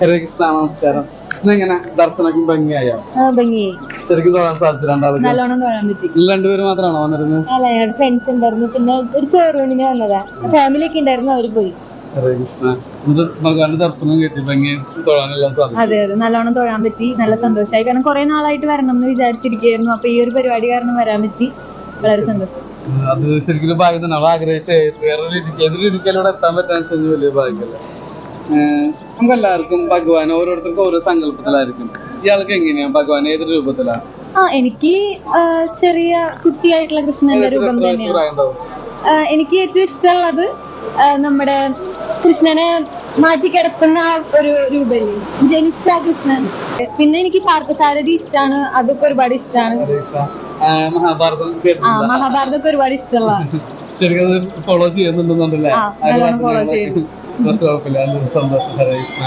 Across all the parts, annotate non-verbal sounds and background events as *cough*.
ഹരേ കൃഷ്ണ നമസ്കാരം. ഇന്നെങ്ങനെ ദർശനക്കും ഭംഗിയായോ? ആ ഭംഗി. ശരിക്കും തൊഴാൻ സാധിച്ചു രണ്ടാൾക്ക് നല്ലോണം തൊഴാൻ പറ്റി. രണ്ടുപേരും മാത്രമാണോ വന്നിരുന്നത്? അല്ല ഞങ്ങളുടെ ഫ്രണ്ട്സ് ഉണ്ടായിരുന്നു. പിന്നെ ഒരു ചോറൂണിന് വന്നതാ. ഫാമിലി ഒക്കെ ഉണ്ടായിരുന്നു അവർ പോയി. ഹരേ കൃഷ്ണ ഭഗവാന്റെ ദർശനം കിട്ടി ഭംഗി തൊഴാനെല്ലാം സാധിച്ചു. അതെ അതെ. നല്ലോണം തൊഴാൻ പറ്റി. നല്ല സന്തോഷമായി. കാരണം കുറെ നാളായിട്ട് വരണം എന്ന് വിചാരിച്ചിരിക്കുകയായിരുന്നു. അപ്പൊ ഈ ഒരു പരിപാടി കാരണം വരാൻ പറ്റി. വളരെ സന്തോഷം. അത് ശരിക്കും ഭാഗ്യം നമ്മൾ ആഗ്രഹിച്ച വേറെ രീതിക്ക് ഏത് രീതിക്കലൂടെ എത്താൻ പറ്റാൻ വലിയ ഭാഗ്യമല്ലേ? ഏഹ് നമുക്ക് എല്ലാവർക്കും ഭഗവാൻ ഓരോരുത്തർക്കും ഓരോ സങ്കല്പത്തിലായിരിക്കും. ഇയാൾക്ക് എങ്ങനെയാണ് ഭഗവാൻ ഏത് രൂപത്തിലാ? ആ എനിക്ക് ചെറിയ കുട്ടിയായിട്ടുള്ള കൃഷ്ണന്റെ രൂപം തന്നെയാണ്. എനിക്ക് ഏറ്റവും ഇഷ്ടമുള്ളത് നമ്മുടെ കൃഷ്ണനെ മാറ്റി കിടക്കുന്ന ആ ഒരു രൂപല്ലേ? ജനിച്ച കൃഷ്ണൻ. പിന്നെ എനിക്ക് പാർത്ഥസാരഥി ഇഷ്ടമാണ് അതൊക്കെ ഒരുപാട് ഇഷ്ടമാണ്. മഹാഭാരതം ആ കേട്ടിട്ടുണ്ടോ? മഹാഭാരതമൊക്കെ ഒരുപാട് ഇഷ്ടമുള്ള *laughs* ശരിക്കും ഫോളോ ചെയ്യുന്നുണ്ടെന്നുണ്ടല്ലേ? follow ചെയ്യുന്നു. അത് കുഴപ്പമില്ല. നല്ല സന്തോഷം ഹരേ കൃഷ്ണ.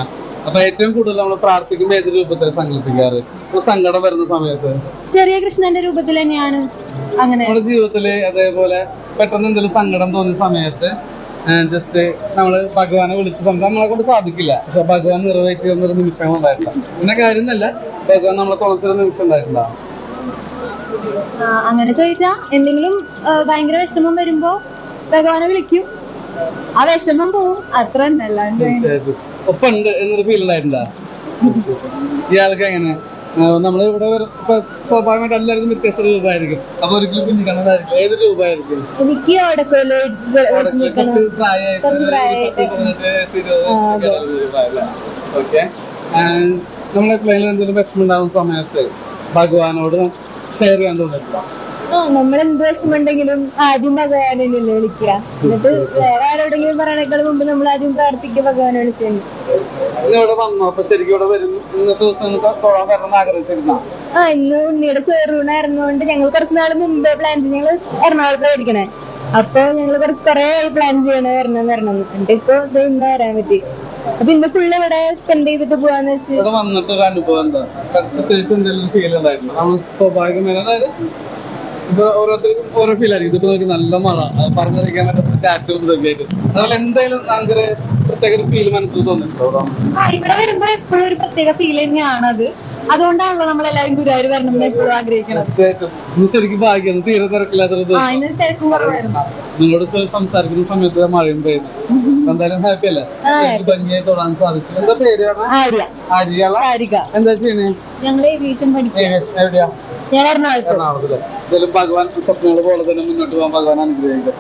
അപ്പൊ ഏറ്റവും കൂടുതൽ നമ്മൾ പ്രാർത്ഥിക്കുമ്പോൾ ഏത് രൂപത്തിൽ സങ്കല്പിക്കാറ്? സങ്കടം വരുന്ന സമയത്ത്. ചെറിയ കൃഷ്ണന്റെ രൂപത്തിൽ തന്നെയാണ് അങ്ങനെ. നമ്മുടെ ജീവിതത്തിൽ അതേപോലെ പെട്ടെന്ന് എന്തെങ്കിലും സങ്കടം തോന്നിയ സമയത്ത് ജസ്റ്റ് നമ്മൾ ഭഗവാനെ വിളിച്ച് സംസാരം നമ്മളെ കൊണ്ട് സാധിക്കില്ല. പക്ഷെ ഭഗവാൻ നിറവേറ്റി തന്നൊരു നിമിഷം ഉണ്ടായിട്ടില്ല പിന്നെ കാര്യം തന്നെ ഭഗവാൻ നമ്മളെ തുളച്ചൊരു നിമിഷം ഉണ്ടായിട്ടുണ്ടാവും അങ്ങനെ ചോദിച്ചാ എന്തെങ്കിലും ഭയങ്കര വിഷമം വരുമ്പോ ഭഗവാനെ വിളിക്കും. ആ വിഷമം പോവും. അത്ര അല്ലാണ്ട് ഒപ്പുണ്ട് എന്നൊരു ഫീൽ ഉണ്ടായിട്ടുണ്ടോ ഇയാൾക്ക് എങ്ങനെ? നമ്മൾ ഇവിടെ സ്വാഭാവികമായിട്ട് എല്ലാവർക്കും വ്യത്യസ്ത രൂപമായിരിക്കും. അപ്പൊ ഒരിക്കലും കുഞ്ഞിക്കണ്ണതായിരിക്കും ഏത് രൂപമായിരിക്കും? എനിക്ക്? ഓക്കെ. എപ്പോഴെങ്കിലും എന്തെങ്കിലും വിഷമം ഉണ്ടാകുന്ന സമയത്ത് ഭഗവാനോട് ഷെയർ ചെയ്യാൻ തോന്നിട്ടില്ല ആ നമ്മൾ എന്ത് വിഷമുണ്ടെങ്കിലും ആദ്യം ഭഗവാനല്ലേ വിളിക്കുക. എന്നിട്ട് വേറെ ആരോടെങ്കിലും പറയണേക്കാൾ മുമ്പ് നമ്മൾ ആദ്യം പ്രാർത്ഥിക്കുക ഭഗവാനെ വിളിച്ചു ഇന്ന് ഇവിടെ വന്നു. ഇവിടെ വരും. ഇന്നത്തെ ദിവസം ഒന്ന് തൊഴാൻ വരണം എന്ന് ആഗ്രഹിച്ചിരുന്ന. ആ ഇന്ന് ഉണ്ണിയുടെ ചെറുണായിരുന്നോണ്ട് ഞങ്ങൾ കുറച്ച് നാൾ മുമ്പേ പ്ലാൻ ചെയ്ത് ഞങ്ങൾ എറണാകുളത്ത് പഠിക്കണേ. അപ്പൊ ഞങ്ങൾ കുറച്ച് കുറെ പ്ലാൻ ചെയ്യണ വരണം വരണം എന്നിട്ട് ഇപ്പൊ ഇത് ഇന്ന് വരാൻ പറ്റി. അപ്പൊ ഇന്ന് ഫുള്ള് ഇവിടെ സ്പെൻഡ് ചെയ്തിട്ട് പോവാന്ന് വെച്ച് ഇവിടെ വന്നിട്ട് ഒരു അനുഭവം എന്താ? സ്വാഭാവികമായി ഇപ്പൊ ഓരോരുത്തർക്കും ഓരോ ഫീൽ ആയിരിക്കും. ഇതിപ്പോ നമുക്ക് നല്ല മഴ അത് പറഞ്ഞറിയിക്കാൻ പറ്റുന്ന ടാറ്റോ ഇതൊക്കെ ആയിട്ട് അതുപോലെ എന്തായാലും നമുക്കൊരു പ്രത്യേക ഫീൽ മനസ്സിൽ തോന്നിയിട്ടുണ്ടോ ഇവിടെ വരുമ്പോ എപ്പോഴും ഒരു പ്രത്യേക ഫീൽ തന്നെയാണ് അത് അതുകൊണ്ടാണല്ലോ നമ്മൾ എല്ലാവരും ഗുരുവായൂർ വരണം എന്ന് എപ്പോഴും ആഗ്രഹിക്കണം തീർച്ചയായിട്ടും. ശരിക്കും ഭാഗ്യം തീരെ തിരക്കില്ലാത്തൊരു ആ ദിവസം. ഇന്ന് തിരക്കും കുറവായിരുന്നു. നിങ്ങളോട് സംസാരിക്കുന്ന സമയത്ത് മഴയും പെയ്യുന്നു. എന്തായാലും ഹാപ്പി അല്ലേ? ഭംഗിയായി തൊടാൻ സാധിച്ചു എന്താ പേര് പറഞ്ഞ ആര്യ. ആര്യാള സാരിക എന്താ ചെയ്യണേ? ഞങ്ങൾ ഏവിയേഷൻ പഠിക്കും എവിടെയാ? ഞാൻ എറണാകുളത്ത് ഭഗവാൻ സ്വപ്നങ്ങൾ പോലെ തന്നെ മുന്നോട്ട് പോകാൻ ഭഗവാൻ അനുഗ്രഹിക്കും.